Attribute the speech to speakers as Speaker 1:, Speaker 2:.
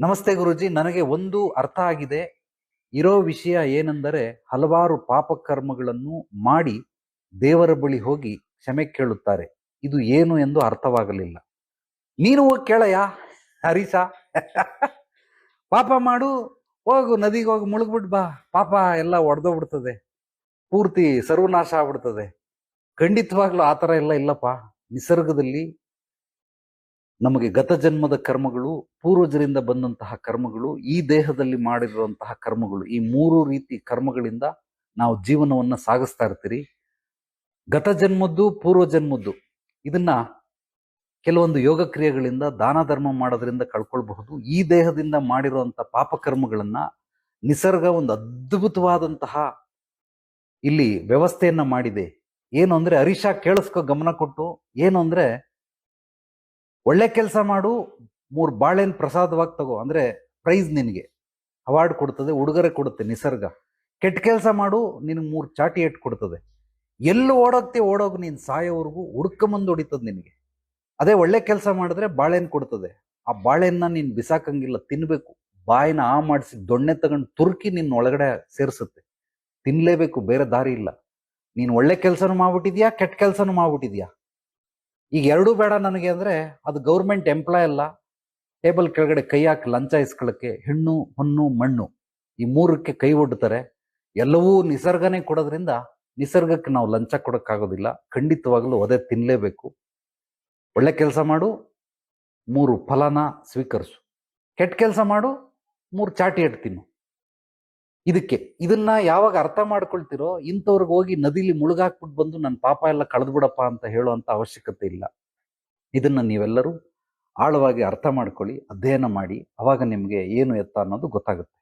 Speaker 1: ನಮಸ್ತೆ ಗುರುಜಿ, ನನಗೆ ಒಂದು ಅರ್ಥ ಆಗಿದೆ. ಇರೋ ವಿಷಯ ಏನೆಂದರೆ ಹಲವಾರು ಪಾಪಕರ್ಮಗಳನ್ನು ಮಾಡಿ ದೇವರ ಬಳಿ ಹೋಗಿ ಕ್ಷಮೆ ಕೇಳುತ್ತಾರೆ. ಇದು ಏನು ಎಂದು ಅರ್ಥವಾಗಲಿಲ್ಲ. ನೀನು ಹೋಗಿ ಕೇಳಯ್ಯ, ಹರೀಶ. ಪಾಪ ಮಾಡು, ಹೋಗು, ನದಿಗೆ ಹೋಗಿ, ಮುಳುಗ್ಬಿಟ್ ಬಾ. ಪಾಪ ಎಲ್ಲ ಒಡೆದೋಗ್ಬಿಡ್ತದೆ. ಪೂರ್ತಿ ಸರ್ವನಾಶ ಆಗ್ಬಿಡ್ತದೆ. ಖಂಡಿತವಾಗ್ಲೂ ಆ ಥರ ಎಲ್ಲ ಇಲ್ಲಪ್ಪ. ನಿಸರ್ಗದಲ್ಲಿ ನಮಗೆ ಗತ ಜನ್ಮದ ಕರ್ಮಗಳು, ಪೂರ್ವಜರಿಂದ ಬಂದಂತಹ ಕರ್ಮಗಳು, ಈ ದೇಹದಲ್ಲಿ ಮಾಡಿರುವಂತಹ ಕರ್ಮಗಳು, ಈ ಮೂರು ರೀತಿ ಕರ್ಮಗಳಿಂದ ನಾವು ಜೀವನವನ್ನ ಸಾಗಿಸ್ತಾ ಇರ್ತೀರಿ. ಗತ ಜನ್ಮದ್ದು ಪೂರ್ವ ಜನ್ಮದ್ದು ಇದನ್ನ ಕೆಲವೊಂದು ಯೋಗ ಕ್ರಿಯೆಗಳಿಂದ, ದಾನ ಧರ್ಮ ಮಾಡೋದ್ರಿಂದ ಕಳ್ಕೊಳ್ಬಹುದು. ಈ ದೇಹದಿಂದ ಮಾಡಿರುವಂತ ಪಾಪಕರ್ಮಗಳನ್ನ ನಿಸರ್ಗ ಒಂದು ಅದ್ಭುತವಾದಂತಹ ಇಲ್ಲಿ ವ್ಯವಸ್ಥೆಯನ್ನ ಮಾಡಿದೆ. ಏನು ಅಂದ್ರೆ ಹರೀಶ ಕೇಳಿಸ್ಕೊ ಗಮನ ಕೊಟ್ಟು, ಏನು ಅಂದ್ರೆ ಒಳ್ಳೆ ಕೆಲಸ ಮಾಡು, ಮೂರು ಬಾಳೆನ್ ಪ್ರಸಾದವಾಗಿ ತಗೋ. ಅಂದ್ರೆ ಪ್ರೈಸ್ ನಿನಗೆ. ಅವಾರ್ಡ್ ಕೊಡ್ತದೆ, ಉಡುಗೊರೆ ಕೊಡುತ್ತೆ ನಿಸರ್ಗ. ಕೆಟ್ಟ ಕೆಲಸ ಮಾಡು, ನಿನಗೆ ಮೂರು ಚಾಟಿ ಎಟ್ ಕೊಡ್ತದೆ. ಎಲ್ಲೂ ಓಡೋಗ್ತಿ, ಓಡೋಗು ನೀನು ಸಾಯೋವರೆಗೂ ಹುಡ್ಕೊಂಬಂದು ಹೊಡಿತದೆ ನಿನಗೆ. ಅದೇ ಒಳ್ಳೆ ಕೆಲಸ ಮಾಡಿದ್ರೆ ಬಾಳೆಹಣ್ಣು ಕೊಡ್ತದೆ. ಆ ಬಾಳೆನ್ನ ನೀನು ಬಿಸಾಕಂಗಿಲ್ಲ ತಿನ್ನಬೇಕು ಬಾಯಿನ ಆ ಮಾಡಿಸಿ ದೊಣ್ಣೆ ತಗೊಂಡು ತುರ್ಕಿ ನಿನ್ನ ಒಳಗಡೆ ಸೇರಿಸುತ್ತೆ. ತಿನ್ನಲೇಬೇಕು ಬೇರೆ ದಾರಿ ಇಲ್ಲ. ನೀನು ಒಳ್ಳೆ ಕೆಲಸನೂ ಮಾಡ್ಬಿಟ್ಟಿದ್ಯಾ, ಕೆಟ್ಟ ಕೆಲಸನೂ ಮಾಡ್ಬಿಟ್ಟಿದ್ಯಾ? ಈಗ ಎರಡೂ ಬೇಡ ನನಗೆ ಅಂದರೆ ಅದು ಗೌರ್ಮೆಂಟ್ ಎಂಪ್ಲಾಯ್ ಅಲ್ಲ. ಟೇಬಲ್ ಕೆಳಗಡೆ ಕೈ ಹಾಕಿ ಲಂಚ ಇಸ್ಕೊಳ್ಳೋಕ್ಕೆ ಹೆಣ್ಣು, ಹೊನ್ನು, ಮಣ್ಣು ಈ ಮೂರಕ್ಕೆ ಕೈ ಒಡ್ಡುತ್ತಾರೆ ಎಲ್ಲವೂ ನಿಸರ್ಗನೇ ಕೊಡೋದ್ರಿಂದ ನಿಸರ್ಗಕ್ಕೆ ನಾವು ಲಂಚ ಕೊಡೋಕ್ಕಾಗೋದಿಲ್ಲ. ಖಂಡಿತವಾಗಲೂ ಒದೆ ತಿನ್ನಲೇಬೇಕು ಒಳ್ಳೆ ಕೆಲಸ ಮಾಡು, ಮೂರು ಫಲನ ಸ್ವೀಕರಿಸು. ಕೆಟ್ಟ ಕೆಲಸ ಮಾಡು, ಮೂರು ಚಾಟಿ ತಿನ್ನು. ಇದಕ್ಕೆ ಇದನ್ನ ಯಾವಾಗ ಅರ್ಥ ಮಾಡ್ಕೊಳ್ತಿರೋ ಇಂಥವ್ರಿಗೆ ಹೋಗಿ ನದಿಲಿ ಮುಳುಗಾಕ್ಬಿಟ್ಟು ಬಂದು ನನ್ನ ಪಾಪ ಎಲ್ಲ ಕಳೆದ್ಬಿಡಪ್ಪ ಅಂತ ಹೇಳುವಂತ ಅವಶ್ಯಕತೆ ಇಲ್ಲ. ಇದನ್ನ ನೀವೆಲ್ಲರೂ ಆಳವಾಗಿ ಅರ್ಥ ಮಾಡ್ಕೊಳ್ಳಿ, ಅಧ್ಯಯನ ಮಾಡಿ, ಅವಾಗ ನಿಮಗೆ ಏನು ಎತ್ತ ಅನ್ನೋದು ಗೊತ್ತಾಗುತ್ತೆ.